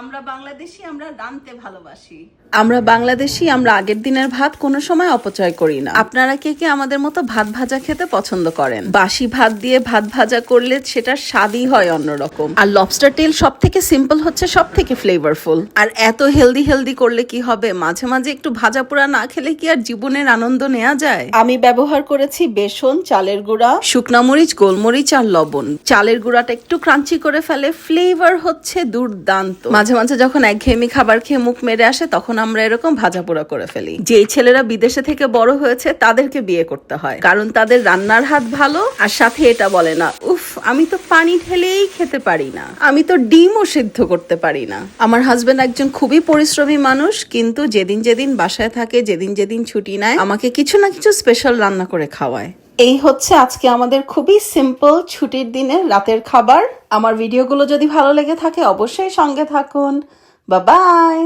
আমরা বাংলাদেশি আমরা রানতে ভালোবাসি। আমরা বাংলাদেশি, আমরা আগের দিনের ভাত কোনো সময় অপচয় করি না। আপনারা কে কে আমাদের মতো ভাত ভাজা খেতে পছন্দ করেন? বাসি ভাত দিয়ে ভাত ভাজা করলে সেটা স্বাদই হয় অন্যরকম। আর লবস্টার টেল সব থেকে সিম্পল হচ্ছে সব থেকে ফ্লেভারফুল আর এত হেলদি হেলদি করলে কি হবে? মাঝে মাঝে একটু ভাজা পোড়া না খেলে কি আর জীবনের আনন্দ নেওয়া যায়? আমি ব্যবহার করেছি বেসন, চালের গুঁড়া, শুকনা মরিচ, গোলমরিচ আর লবণ। চালের গুঁড়াটা একটু ক্রাঞ্চি করে ফেলে ফ্লেভার হচ্ছে দুর্দান্ত। মাঝে মাঝে যখন একঘেয়েমি খাবার খেয়ে মুখ মেরে আসে, তখন আমরা এরকম ভাজা পোড়া করে ফেলি। যেই ছেলেরা বিদেশে থেকে বড় হয়েছে, তাদেরকে বিয়ে করতে হয়। কারণ তাদের রান্নার হাত ভালো, আর সাথে এটা বলে না, উফ, আমি তো পানি ঢেলেই খেতে পারি না। আমি তো ডিমও সিদ্ধ করতে পারি না। আমার হাজবেন্ড একজন খুবই পরিশ্রমী মানুষ, কিন্তু যেদিন যেদিন বাসায় থাকে, যেদিন যেদিন ছুটি নেয়, আমাকে কিছু না কিছু স্পেশাল রান্না করে খাওয়ায়। এই হচ্ছে আজকে আমাদের খুবই সিম্পল ছুটির দিনে রাতের খাবার। আমার ভিডিওগুলো যদি ভালো লেগে থাকে, অবশ্যই সঙ্গে থাকুন। বা বাই